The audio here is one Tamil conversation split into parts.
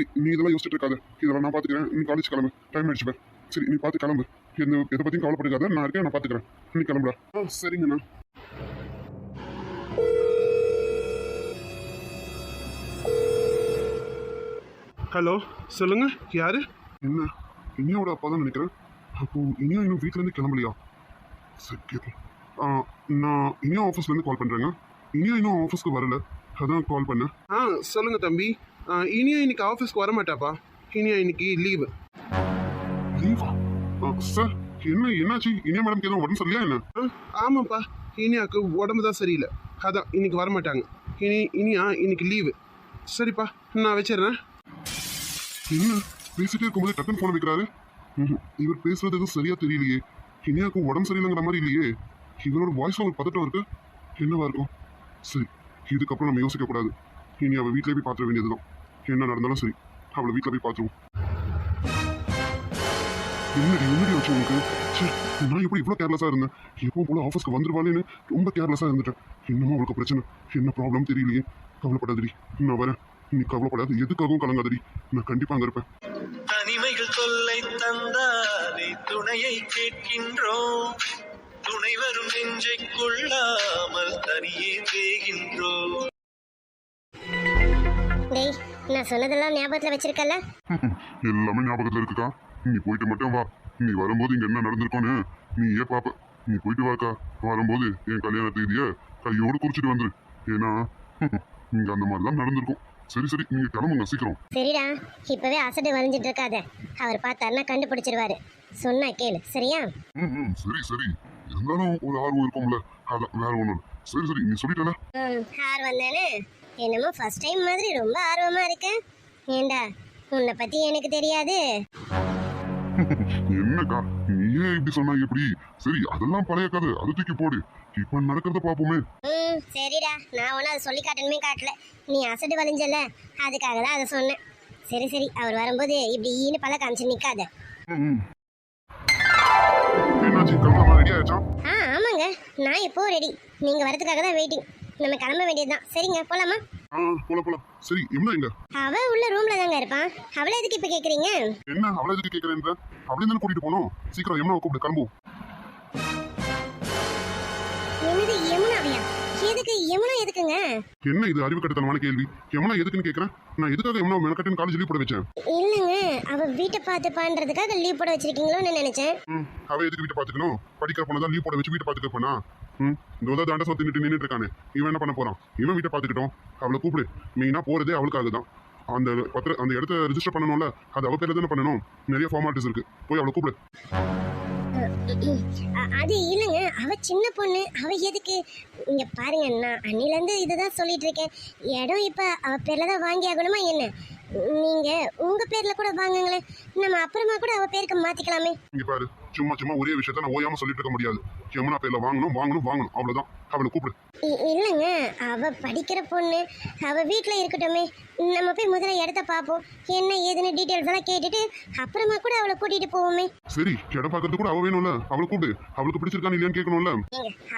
சரி நீ இதெல்லாம் யோசிச்சுட்டு இருக்காத. இதெல்லாம் நான் பார்த்துக்கிறேன் நீ காலேஜ் கிளம்பு. டைம் ஆயிடுச்சு பார். சரி நீ பார்த்து கிளம்பு. எந்த எதை பற்றியும் கவலைப்படுக்காத நான் இருக்கேன் நான் பார்த்துக்கிறேன் நீ கிளம்புடா. ஆ சரிங்கண்ணா. ஹலோ சொல்லுங்க. யாரு? என்ன? இனியாவோட அப்பா தான் நினைக்கிறேன். அப்போ இனியா இன்னும் வீட்டிலேருந்து கிளம்பலையா? சரி கேட்போம் நான் இனியா ஆஃபீஸ்லேருந்து கால் பண்ணுறேங்க இனியா இன்னும் ஆஃபீஸ்க்கு வரல. அதான் கால் பண்ணேன். ஆ சொல்லுங்க தம்பி. இனியா இன்னைக்கு ஆஃபீஸ்க்கு வர மாட்டாப்பா இனியா இன்னைக்கு லீவு லீவா சார் என்ன என்னாச்சு? இனியா மேடம்க்கு எதுவும் உடம்பு சரியில்லையா என்ன? ஆமாப்பா இனியாவுக்கு உடம்பு தான் சரியில்லை. அதான் இன்னைக்கு வர மாட்டாங்க இனி இனியா இன்னைக்கு லீவு சரிப்பா நான் வச்சிடுறேன். என்ன? பேசிட்டே இருக்கும்போது டக்குன்னு ஃபோன் வைக்கிறாரு. இவர் பேசுறது எதுவும் சரியா தெரியலையே. இனியாவுக்கு உடம்பு சரியில்லைங்கிற மாதிரி இல்லையே. இவரோட வாய்ஸ்ல ஒரு பதட்டம் இருக்கு. என்னவா இருக்கும்? சரி இதுக்கப்புறம் நம்ம யோசிக்க கூடாது இனி அவள் வீட்டில் போய் பார்த்துட வேண்டியதுதான். என்ன நடந்தாலும் சரி அவளை வீட்டில் போய் பார்த்துருவோம் என்னடி என்னடி வச்சு உனக்கு? ச்சே, நான் எப்படி இவ்வளோ கேர்லெஸ்ஸாக இருந்தேன்? எப்போ போல ஆஃபீஸ்க்கு வந்துருவாளேன்னு ரொம்ப கேர்லெஸ்ஸாக இருந்துட்டேன். என்னமோ அவளுக்கு பிரச்சனை. என்ன ப்ராப்ளம் தெரியலையே. கவலைப்படாதடி. நான் வரேன். நீ கவலைப்படாது. எதுக்காகவும் கலங்காதடி. நான் கண்டிப்பாக அங்கே இருப்பேன். தனிமைகள் தொல்லை தந்தாரி துணையை கேட்கின்றோம். துணை வரும் நெஞ்சைக்குள்ளாமல் தனியே தேகின்றோம் டேய் நான் சொன்னதெல்லாம் ஞாபகத்தில் வச்சிருக்கல எல்லாமே ஞாபகத்துல இருக்குக்கா. நீ போயிட்டு மட்டும் வா. நீ வரும்போது இங்க என்ன நடந்திருக்கோன்னு நீ ஏன் பாப்ப. நீ போயிட்டு வாக்கா. வரும்போது என் கல்யாண தேதிய கையோடு குறிச்சிட்டு வந்துரு. ஏன்னா இங்க அந்த மாதிரிலாம் நடந்திருக்கும். சரி சரி நீங்க கிளம்புங்க சீக்கிரம். சரிடா. இப்பவே அசடு வரைஞ்சிட்டு இருக்காத. அவர் பார்த்தாருன்னா கண்டுபிடிச்சிருவாரு. சொன்னா கேளு. சரியா? ம் சரி சரி. இருந்தாலும் ஒரு ஆர்வம் இருக்கும்ல. அதான் வேற இல்ல. சரி சரி நீ சொல்லிட்டல ம் ஆர் வந்தானே என்னமோ ஃபர்ஸ்ட் டைம் மாதிரி ரொம்ப ஆர்வமா இருக்கு. ஏண்டா உன்னை பத்தி எனக்கு தெரியாது. என்னக்கா நீ ஏன் இப்படி சொன்னா எப்படி? சரி அதெல்லாம் பழைய கதை அது தூக்கி போடு. இப்ப நடக்கிறத பாப்போமே ம் சரிடா. நான் ஒன்றும் அதை சொல்லி காட்டணுமே காட்டல. நீ அசடு வளைஞ்சல அதுக்காக தான் அதை சொன்னேன். சரி சரி அவர் வரும்போது இப்படி ஈன்னு பல காமிச்சு ஆயிடுச்சா ஆ ஆமாங்க. நான் இப்போ ரெடி நீங்கள் வரதுக்காக தான் வெயிட்டிங் நம்ம கிளம்ப வேண்டியதுதான். சரிங்க போலாமா? ஆ போலாம் போலாம். சரி எம்னா எங்க? அவ உள்ள ரூம்ல தாங்க இருப்பான் அவளை எதுக்கு இப்ப கேக்குறீங்க? என்ன அவளை எதுக்கு கேட்கறேன்ற அப்படியே தானே கூட்டிட்டு போனோம். சீக்கிரம் எம்னா கூப்பிட்டு கிளம்புவோம். எதுக்கு? யமுனா எதுக்குங்க? என்ன இது அறிவு கட்டத்தனமான கேள்வி? எம்னா எதுக்குன்னு கேட்கறேன் நான் எதுக்காக எம்னா மெனக்கட்டுன்னு காலேஜ் லீவ் போட வச்சேன்? இல்லைங்க அவ வீட்டை பார்த்துப்பான்றதுக்காக லீவ் போட வச்சிருக்கீங்களோன்னு நினைச்சேன். அவ எதுக்கு வீட்டை பாத்துக்கணும் படிக்கிற பொண்ணு லீவ் போட வச்சு வீட்டை பாத்துக்க போனா ம் இந்த உதவ தாண்ட சொத்து நின்று நின்றுட்டு இருக்கானே. இவன் என்ன பண்ண போறான்? இவன் வீட்டை பாத்துக்கிட்டோம் அவளை கூப்பிடு. மெயினா போறதே அவளுக்காக தான். அந்த பத்திர அந்த இடத்த ரெஜிஸ்டர் பண்ணணும்ல அது அவ பேர்ல தானே பண்ணணும். நிறைய ஃபார்மாலிட்டிஸ் இருக்கு. போய் அவளை கூப்பிடு. அது இல்லைங்க. அவ சின்ன பொண்ணு. அவ எதுக்கு? இங்க பாருங்க நான் அன்னில இருந்து இதுதான் சொல்லிட்டு இருக்கேன். இடம் இப்ப அவ பேர்ல தான் வாங்கி ஆகணுமா என்ன? நீங்க உங்க பேர்ல கூட வாங்குங்களேன். நம்ம அப்புறமா கூட அவ பேருக்கு மாத்திக்கலாமே. இங்க பாரு. சும்மா சும்மா ஒரே விஷயத்த நான் ஓயாம சொல்லிட்டு இருக்க முடியாது. யமுனா பேர்ல வாங்கணும் வாங்கணும் வாங்கணும். அவ்வளவுதான். அவளை கூப்பிடு. இல்லைங்க. அவ படிக்கிற பொண்ணு அவ வீட்ல இருக்கட்டுமே. நம்ம போய் முதல்ல இடத்த பார்ப்போம் என்ன ஏதுன்னு டீட்டெயில்ஸ் எல்லாம் கேட்டுட்டு அப்புறமா கூட அவளை கூட்டிட்டு போவோமே. சரி இடம் பார்க்கறது கூட அவ வேணும்ல. அவளை கூப்பிடு. அவளுக்கு பிடிச்சிருக்கான்னு இல்லையான்னு கேட்கணும்ல.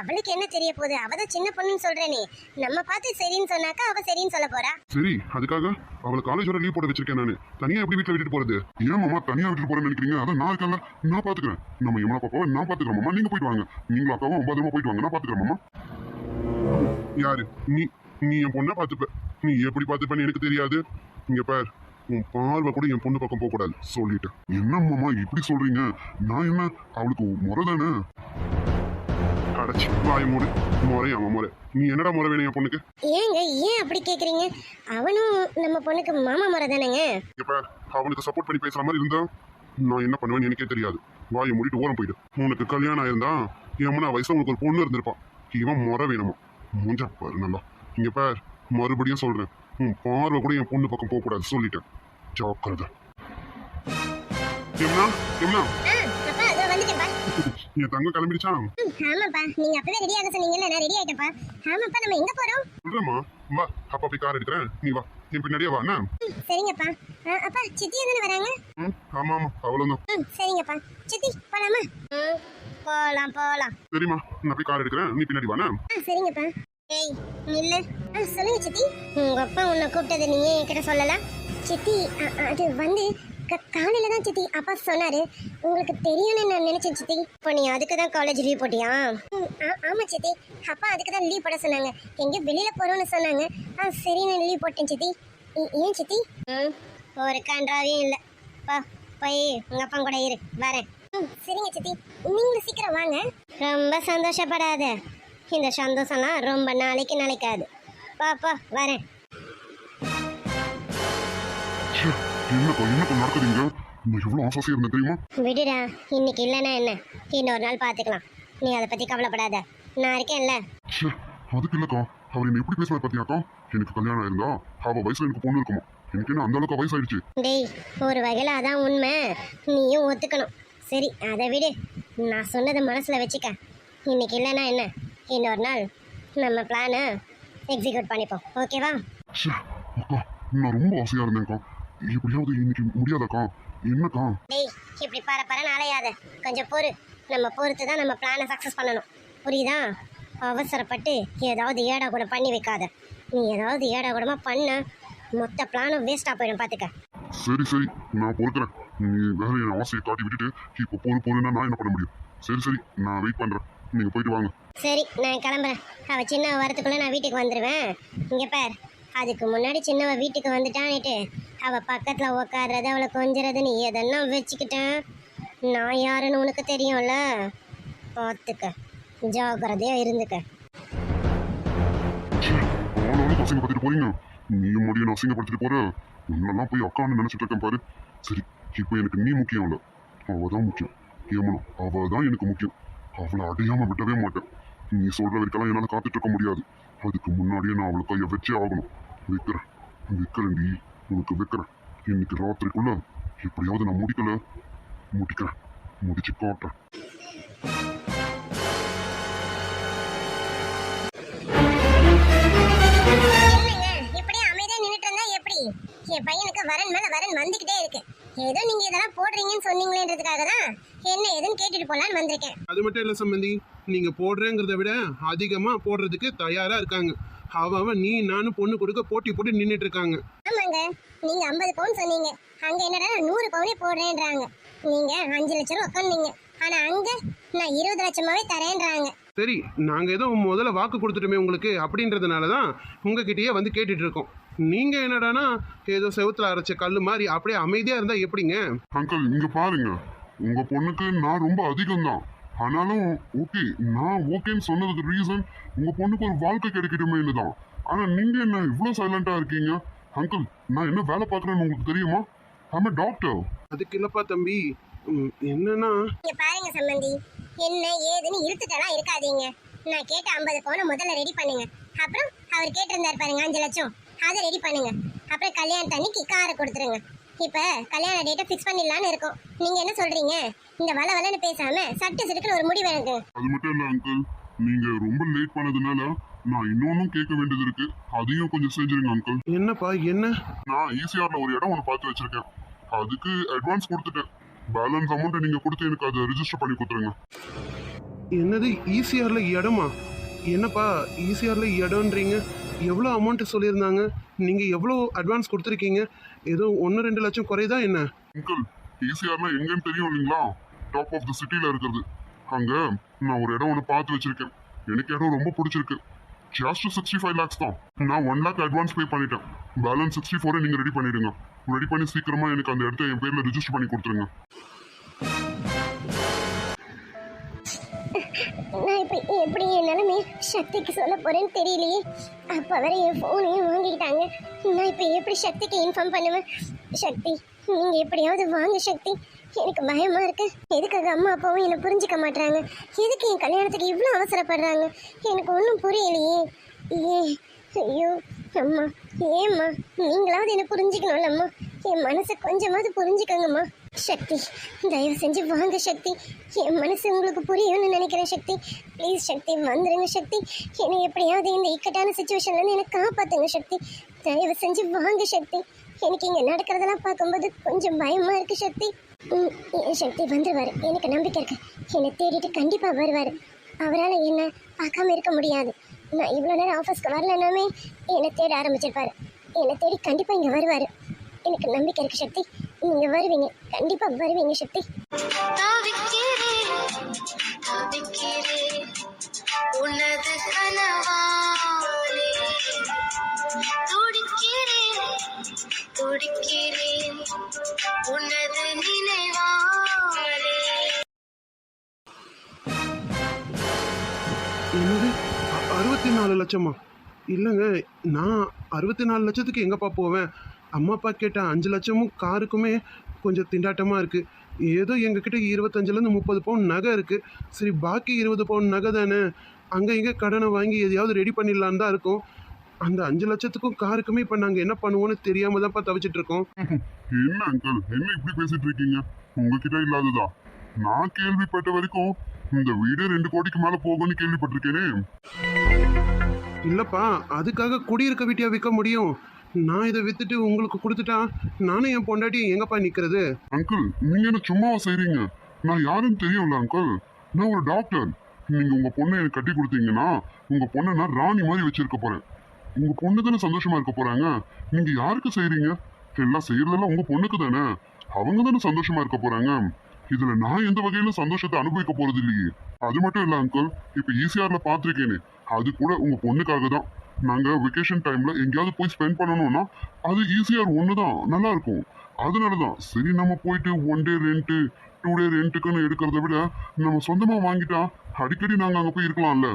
அவளுக்கு என்ன தெரிய போகுது? அவ தான் சின்ன பொண்ணுன்னு சொல்றேனே. நம்ம பார்த்து சரின்னு சொன்னாக்கா அவ சரின்னு சொல்ல போறா. சரி அதுக்காக அவளை காலேஜ் வர லீவ் போட வச்சிருக்கேன் நானு. தனியா எப்படி வீட்டுல விட்டுட்டு போறது? ஏன் மாமா தனியா விட்டுட்டு போறேன்னு நினைக்கிறீங்க? அதான் நான் இருக்கேன்ல. நான் பாத்துக்கிறேன். நம்ம யமுனா பாப்பாவை நான் பாத்துக்கிறேன் மாமா. நீங்க போயிட்டு வாங்க. நீங்களும் அக்காவும் பத்திரமா போயிட்டு வாங்க. நான் பாத்துக்கிறேன் மாமா. யாரு? நீ நீ என் பொண்ணை பார்த்துப்ப. நீ எப்படி பார்த்துப்பன்னு எனக்கு தெரியாது. இங்க பார் உன் பார்வை கூட என் பொண்ணு பக்கம் போக கூடாது சொல்லிட்டேன். என்ன மாமா இப்படி சொல்றீங்க? நான் என்ன? அவளுக்கு முறை தானே? அடைச்சி வாய மூடு. முறை அவன் முறை. நீ என்னடா முறை வேணும் என் பொண்ணுக்கு? ஏங்க ஏன் அப்படி கேக்குறீங்க? அவனும் நம்ம பொண்ணுக்கு மாமா முறை தானேங்க? இப்ப அவனுக்கு சப்போர்ட் பண்ணி பேசுற மாதிரி இருந்தா நான் என்ன பண்ணுவேன்னு எனக்கே தெரியாது. வாயை மூடிட்டு ஓரம் போயிடு. உனக்கு கல்யாணம் ஆயிருந்தா யமுனா வயசுல உனக்கு ஒரு பொண்ணு இருந்திருப்பான். இவன் முறை வேணுமா? மூஞ்சா பாரு நல்லா. இங்க பார் மறுபடியும் சொல்றேன். உன் பார்வை கூட என் பொண்ணு பக்கம் போக கூடாது சொல்லிட்டேன். ஜாக்கிரதை. அதோ வந்துட்டேன்ப்பா. என் தங்க கிளம்பிடுச்சா? ஆமாப்பா. நீங்க அப்பவே ரெடி ஆக சொன்னீங்கல்ல நான் ரெடி ஆயிட்டேன்ப்பா. ஆமாப்பா நம்ம எங்க போறோம்? சொல்றேம்மா. வா அப்பா போய் கார் எடுக்கிறேன். நீ வா. என் பின்னாடியே வா சரிங்கப்பா. ஆ, அப்பா சித்தி தானே வராங்க? ஆமா ஆமா. அவ்வளவுதான். ம் சரிங்கப்பா. சித்தி போலாமா? போலாம் போலாம். சரிம்மா நான் போய் கார் எடுக்கிறேன். நீ பின்னாடி வா என்ன? ஆ சரிங்கப்பா. ஏய் நில்லு. ஆ சொல்லுங்க சித்தி. உங்க அப்பா உன்னை கூப்பிட்டது நீ ஏன் என்கிட்ட சொல்லல? சித்தி அ- அது வந்து காலையில தான் சித்தி அப்பா சொன்னாரு. உங்களுக்கு தெரியும்னு நான் நினைச்சேன் சித்தி. இப்போ நீ அதுக்கு தான் காலேஜ் லீவ் போட்டியா? ம், ஆ- ஆமா சித்தி. அப்பா அதுக்கு தான் லீவ் போட சொன்னாங்க. எங்கேயோ வெளியில போறோம்னு சொன்னாங்க. ஆ சரி நான் லீவ் போட்டேன் சித்தி. ஏ- ஏன் சித்தி? ம் ஒரு கன்றாவையும் இல்லை. பா போய் உங்க அப்பா கூட இரு. வரேன். சரிங்க சித்தி. நீங்களும் சீக்கிரம் வாங்க. ரொம்ப சந்தோஷப்படாத. இந்த சந்தோஷம்லாம் ரொம்ப நாளைக்கு நிலைக்காது. பாப்பா வரேன். என்னக்கா நடக்குதுங்க? நான் எவ்வளவு ஆசாசியா இருந்தேன் தெரியுமா? விடுடா இன்னைக்கு இல்லைன்னா என்ன? இன்னொரு நாள் பார்த்துக்கலாம். நீ அதை பற்றி கவலைப்படாத. நான் இருக்கேன்ல. ச்சே அதுக்கு இல்லக்கா. அவர் என்ன எப்படி பேசுவார் பாத்தியாக்கா? எனக்கு கல்யாணம் ஆயிருந்தா அவ வயசுல எனக்கு பொண்ணு இருக்குமா. எனக்கு என்ன அந்த அளவுக்கு வயசாயிடுச்சு? டேய் ஒரு வகையில் அதான் உண்மை. நீயும் ஒத்துக்கணும். சரி அதை விடு. நான் சொன்னதை மனசில் வச்சுக்க. இன்னைக்கு இல்லைன்னா என்ன? இன்னொரு நாள் நம்ம பிளானை எக்ஸிக்யூட் பண்ணிப்போம். ஓகேவா அக்கா நான் ரொம்ப ஆசையா இருந்தேன்க்கா. எப்படியாவது இன்னைக்கு முடியாதக்கா? என்னக்கா? டேய் இப்படி பர பரன்னு அலையாத. கொஞ்சம் பொறு. நம்ம பொறுத்து தான் நம்ம பிளானை சக்ஸஸ் பண்ணணும். புரியுதா? அவசரப்பட்டு ஏதாவது ஏடா கூட பண்ணி வைக்காத. நீ ஏதாவது ஏடா கூடமா பண்ண. மொத்த பிளானும் வேஸ்ட்டாக போயிடும் பார்த்துக்க சரி சரி. நான் பொறுக்கிறேன். நீ வேற என் ஆசையை காட்டி விட்டுட்டு இப்போ போற போறேன்னா நான் என்ன பண்ண முடியும்? சரி சரி. நான் வெயிட் பண்ணுறேன் நீங்கள் போயிட்டு வாங்க. சரி நான் கிளம்புறேன். அவள் சின்னவ வரத்துக்குள்ளே நான் வீட்டுக்கு வந்துடுவேன் இங்கே பார். அதுக்கு முன்னாடி சின்னவ வீட்டுக்கு வந்துட்டான்னுட்டு அவள் பக்கத்தில் உக்காடுறது அவளை கொஞ்சறது நீ எதெல்லாம் வச்சுக்கிட்டேன். நான் யாருன்னு உனக்கு தெரியும்ல? பார்த்துக்க ஜாக்கிரதையாக இருந்துக்க. அசிங்கப்படுத்திட்டு போறீங்க? நீயும் முடியும் அசிங்கப்படுத்திட்டு போற உன்னெல்லாம் போய் அக்கான்னு நினைச்சிட்டு இருக்கேன் பாரு. சரி இப்போ எனக்கு நீ முக்கியம் இல்ல. அவள் தான் முக்கியம். ஏமனும் அவ தான் எனக்கு முக்கியம். அவளை அடையாம விடவே மாட்டேன். நீ சொல்ற வரைக்கெல்லாம் என்னால காத்துட்டு இருக்க முடியாது. அதுக்கு முன்னாடியே நான் அவளை கையை வச்சே ஆகணும். வைக்கிறேன். டி உனக்கு வைக்கிறேன். இன்னைக்கு ராத்திரிக்குள்ள எப்படியாவது நான் முடிக்கல. முடிக்கிறேன். முடிச்சு காட்டுறேன். வரன் மேல வரன் வந்துகிட்டே இருக்கு. ஏதோ நீங்க இதெல்லாம் போடுறீங்கன்னு சொன்னீங்களேன்றதுக்காக தான் என்ன ஏதுன்னு கேட்டுட்டு போலான்னு வந்திருக்கேன். அது மட்டும் இல்லை சம்பந்தி நீங்கள் போடுறேங்கிறத விட அதிகமாக போடுறதுக்கு தயாராக இருக்காங்க. அவ அவன் நீ நானும் பொண்ணு கொடுக்க போட்டி போட்டு நின்றுட்டு இருக்காங்க. ஆமாங்க நீங்க ஐம்பது பவுன் சொன்னீங்க. அங்க என்னடா நூறு பவுனே போடுறேன்றாங்க. நீங்க அஞ்சு லட்சம் ரூபா உட்காந்தீங்க ஆனா அங்க நான் இருபது லட்சமாவே தரேன்றாங்க. சரி நாங்கள் ஏதோ முதல்ல வாக்கு கொடுத்துட்டோமே உங்களுக்கு அப்படின்றதுனால தான் உங்ககிட்டயே வந்து கேட்டுட்டு இருக்கோம். நீங்கள் என்னடானா ஏதோ செவுத்துல அரைச்ச கல் மாதிரி அப்படியே அமைதியாக இருந்தால் எப்படிங்க? அங்கிள் இங்க பாருங்க. உங்க பொண்ணுக்கு நான் ரொம்ப அதிகம் தான் ஆனாலும் ஓகே நான் ஓகேன்னு சொன்னதுக்கு ரீசன் உங்க பொண்ணுக்கு ஒரு வாழ்க்கை கிடைக்கட்டுமேனு தான் ஆனா நீங்க என்ன இவ்வளவு சைலண்டா இருக்கீங்க? அங்கிள் நான் என்ன வேலை பார்க்கறேன்னு உங்களுக்கு தெரியுமா? ஐம் டாக்டர் அதுக்கு இல்லைப்பா தம்பி. என்னன்னா? இங்க பாருங்க சம்பந்தி. என்ன ஏதுன்னு இழுத்துட்டெல்லாம் இருக்காதீங்க. நான் கேட்ட ஐம்பது பவுனை முதல்ல ரெடி பண்ணுங்க. அப்புறம் அவர் கேட்டிருந்தாரு பாருங்க அஞ்சு லட்சம். அதை ரெடி பண்ணுங்க. அப்புறம் கல்யாணத்து அன்னைக்கு காரை கொடுத்துருங்க. இப்ப கல்யாண டேட்டை ஃபிக்ஸ் பண்ணிடலான்னு இருக்கோம். நீங்க என்ன சொல்றீங்க? இந்த வள வளன்னு பேசாம சட்டு சிட்டுக்குன்னு ஒரு முடிவு எனக்கு. அது மட்டும் இல்ல அங்கிள் நீங்க ரொம்ப லேட் பண்ணதுனால நான் இன்னொன்னும் கேட்க வேண்டியது இருக்கு. அதையும் கொஞ்சம் செஞ்சிருங்க அங்கிள் என்னப்பா என்ன? நான் ஈசிஆர்ல ஒரு இடம் ஒன்று பார்த்து வச்சிருக்கேன். அதுக்கு அட்வான்ஸ் கொடுத்துட்டேன். பேலன்ஸ் அமௌண்ட்டை நீங்க கொடுத்து எனக்கு அதை ரிஜிஸ்டர் பண்ணி கொடுத்துருங்க. என்னது ஈசிஆரில் இடமா? என்னப்பா ஈசிஆரில் இடம்ன்றீங்க? எவ்வளோ அமௌண்ட்டு சொல்லியிருந்தாங்க? நீங்கள் எவ்வளோ அட்வான்ஸ் கொடுத்துருக்கீங்க? ஏதோ ஒன்று ரெண்டு லட்சம் குறையுதா என்ன? அங்கிள் டிசிஆர்னா எங்கன்னு தெரியும் இல்லைங்களா? டாப் ஆஃப் த சிட்டியில் இருக்கிறது. அங்கே நான் ஒரு இடம் ஒன்று பார்த்து வச்சுருக்கேன். எனக்கு இடம் ரொம்ப பிடிச்சிருக்கு. ஜாஸ்ட் சிக்ஸ்டி ஃபைவ் லேக்ஸ் தான். நான் ஒன் லேக் அட்வான்ஸ் பே பண்ணிட்டேன். பேலன்ஸ் சிக்ஸ்டி ஃபோரை நீங்கள் ரெடி பண்ணிவிடுங்க ரெடி பண்ணி சீக்கிரமாக எனக்கு அந்த இடத்த என் பேரில் ரிஜிஸ்டர் பண்ணி கொடுத்துருங்க. நான் இப்போ எப்படி என் நிலைமை சக்திக்கு சொல்ல போகிறேன்னு தெரியலையே. அப்போ வர என் ஃபோனையும் வாங்கிக்கிட்டாங்க. நான் இப்போ எப்படி சக்திக்கு இன்ஃபார்ம் பண்ணுவேன்? சக்தி நீங்கள் எப்படியாவது வாங்க சக்தி. எனக்கு பயமாக இருக்கு. எதுக்காக அம்மா அப்பாவும் என்னை புரிஞ்சுக்க மாட்டாங்க எதுக்கு என் கல்யாணத்துக்கு இவ்வளோ அவசரப்படுறாங்க? எனக்கு ஒன்றும் புரியலையே. ஏ ஐயோ அம்மா ஏம்மா நீங்களாவது என்னை புரிஞ்சிக்கணும்லம்மா. என் மனசை கொஞ்சமாவது புரிஞ்சுக்கங்கம்மா. சக்தி தயவு செஞ்சு வாங்க சக்தி. என் மனசு உங்களுக்கு புரியும்னு நினைக்கிறேன் சக்தி. ப்ளீஸ் சக்தி வந்துடுங்க சக்தி. என்னை எப்படியாவது இந்த இக்கட்டான சுச்சுவேஷன்லேருந்து என்னை காப்பாற்றுங்க சக்தி. தயவு செஞ்சு வாங்க சக்தி. எனக்கு இங்கே நடக்கிறதெல்லாம் பார்க்கும்போது கொஞ்சம் பயமாக இருக்கு சக்தி. என் சக்தி வந்துடுவார் எனக்கு நம்பிக்கை இருக்கு. என்னை தேடிட்டு கண்டிப்பாக வருவார். அவரால் என்ன பார்க்காம இருக்க முடியாது. நான் இவ்வளோ நேரம் ஆஃபீஸ்க்கு வரலனாமே என்னை தேட ஆரம்பிச்சிருப்பாரு. என்னை தேடி கண்டிப்பாக இங்கே வருவார். எனக்கு நம்பிக்கை இருக்கு சக்தி. நீங்கள் வருவீங்க. கண்டிப்பா வருவீங்க சக்தி. தவிக்கிறேன் தவிக்கிறேன் உனது கனவாலே துடிக்கிறேன் துடிக்கிறேன் உனது நினைவாலே என்னது அறுபத்தி நாலு லட்சமா? இல்லைங்க நான் அறுபத்தி நாலு லட்சத்துக்கு எங்கப்பா போவேன்? அம்மா அப்பா கேட்ட அஞ்சு லட்சமும் காருக்குமே கொஞ்சம் திண்டாட்டமாக இருக்குது ஏதோ எங்ககிட்ட இருபத்தஞ்சிலேருந்து முப்பது பவுன் நகை இருக்குது சரி பாக்கி இருபது பவுன் நகை தானே? அங்கே இங்கே கடனை வாங்கி எதையாவது ரெடி பண்ணிடலான்னு தான் இருக்கும். அந்த அஞ்சு லட்சத்துக்கும் காருக்குமே இப்போ நாங்கள் என்ன பண்ணுவோன்னு தெரியாமல் தான்ப்பா தவிச்சிட்டு இருக்கோம். என்ன அங்கிள் என்ன இப்படி பேசிட்டு இருக்கீங்க? உங்ககிட்ட இல்லாததா? நான் கேள்விப்பட்ட வரைக்கும் இந்த வீடு ரெண்டு கோடிக்கு மேல போகும்னு கேள்விப்பட்டிருக்கேனே. இல்லைப்பா அதுக்காக குடியிருக்க வீட்டியா விற்க முடியும். நான் இதை விற்றுட்டு உங்களுக்கு கொடுத்துட்டா நானும் என் பொண்டாட்டி எங்கப்பா நிற்கிறது அங்கிள் நீங்க என்ன சும்மாவா செய்றீங்க? நான் யாருன்னு தெரியும்ல அங்கிள். நான் ஒரு டாக்டர். நீங்க உங்க பொண்ணை எனக்கு கட்டி கொடுத்தீங்கன்னா உங்க பொண்ணை நான் ராணி மாதிரி வச்சிருக்க போறேன். உங்க பொண்ணு தானே சந்தோஷமா இருக்க போறாங்க? நீங்க யாருக்கு செய்றீங்க? எல்லாம் செய்யறதெல்லாம் உங்க பொண்ணுக்கு தானே. அவங்க தானே சந்தோஷமா இருக்க போறாங்க. இதுல நான் எந்த வகையில சந்தோஷத்தை அனுபவிக்க போறது இல்லையே அது மட்டும் இல்ல அங்கிள். இப்ப ஈசிஆர்ல பாத்திருக்கேனே அது கூட உங்க பொண்ணுக்காக தான். நாங்க வெக்கேஷன் டைம்ல எங்கேயாவது போய் ஸ்பெண்ட் பண்ணணும்னா அது ஈஸியார் ஒன்று தான் நல்லா இருக்கும் அதனால தான் சரி நம்ம போயிட்டு ஒன் டே ரெண்ட்டு டூ டே ரெண்ட்டுக்குன்னு எடுக்கிறத விட நம்ம சொந்தமா வாங்கிட்டா அடிக்கடி நாங்க அங்க போய் இருக்கலாம்ல.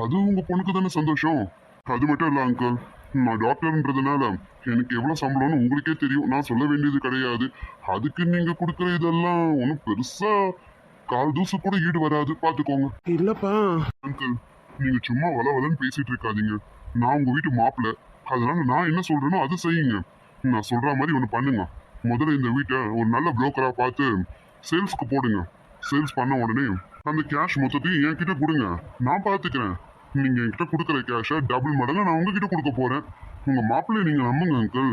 அது உங்க பொண்ணுக்கு தானே சந்தோஷம். அது மட்டும் இல்ல அங்கிள் நான் டாக்டர்ன்றதுனால எனக்கு எவ்வளவு சம்பளம்னு உங்களுக்கே தெரியும். நான் சொல்ல வேண்டியது கிடையாது. அதுக்கு நீங்க கொடுக்குற இதெல்லாம் ஒன்றும் பெருசா கால் தூசு கூட ஈடு வராது. பாத்துக்கோங்க. இல்லைப்பா. அங்கிள் நீங்க சும்மா வள வளன்னு பேசிட்டு இருக்காதீங்க. நான் உங்கள் வீட்டு மாப்பிள்ள அதனால் நான் என்ன சொல்கிறேனோ அதை செய்யுங்க. நான் சொல்கிற மாதிரி ஒன்று பண்ணுங்க. முதல்ல இந்த வீட்டை ஒரு நல்ல புரோக்கராக பார்த்து சேல்ஸ்க்கு போடுங்க. சேல்ஸ் பண்ண உடனே அந்த கேஷ் மொத்தத்தையும் என்கிட்ட கொடுங்க. நான் பார்த்துக்கிறேன் நீங்கள் என்கிட்ட கொடுக்குற கேஷை டபுள் மடங்கு நான் உங்ககிட்ட கொடுக்க போகிறேன் உங்கள் மாப்பிள்ளையை நீங்கள் நம்புங்க அங்கிள்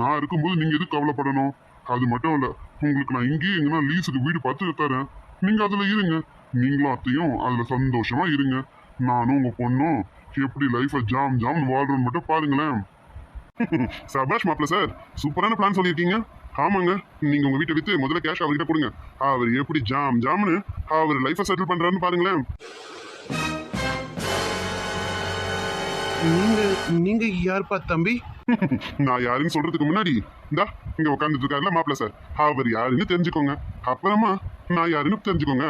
நான் இருக்கும்போது நீங்கள் எதுக்கு கவலைப்படணும்? அது மட்டும் இல்லை உங்களுக்கு நான் இங்கேயே எங்கன்னா லீஸுக்கு வீடு பார்த்து தரேன். நீங்கள் அதில் இருங்க. நீங்களும் அத்தையும் அதில் சந்தோஷமாக இருங்க. நானும் உங்கள் பொண்ணும் எப்படி லைஃபை ஜாம் ஜாம் வாழ்றோம்னு மட்டும் பாருங்களேன். சபாஷ் மாப்பிள்ள சார் சூப்பரான பிளான் சொல்லியிருக்கீங்க. ஆமாங்க நீங்க உங்க வீட்டை வித்து முதல்ல கேஷ் அவர்கிட்ட கொடுங்க. அவர் எப்படி ஜாம் ஜாம்னு அவர் லைஃபை செட்டில் பண்றாருன்னு பாருங்களேன். நீங்க நீங்க யார்ப்பா தம்பி? நான் யாருன்னு சொல்றதுக்கு முன்னாடி இந்தா இங்க உட்காந்துட்டு இருக்காருல மாப்பிள்ள சார் அவர் யாருன்னு தெரிஞ்சுக்கோங்க. அப்புறமா நான் யாருன்னு தெரிஞ்சுக்கோங்க.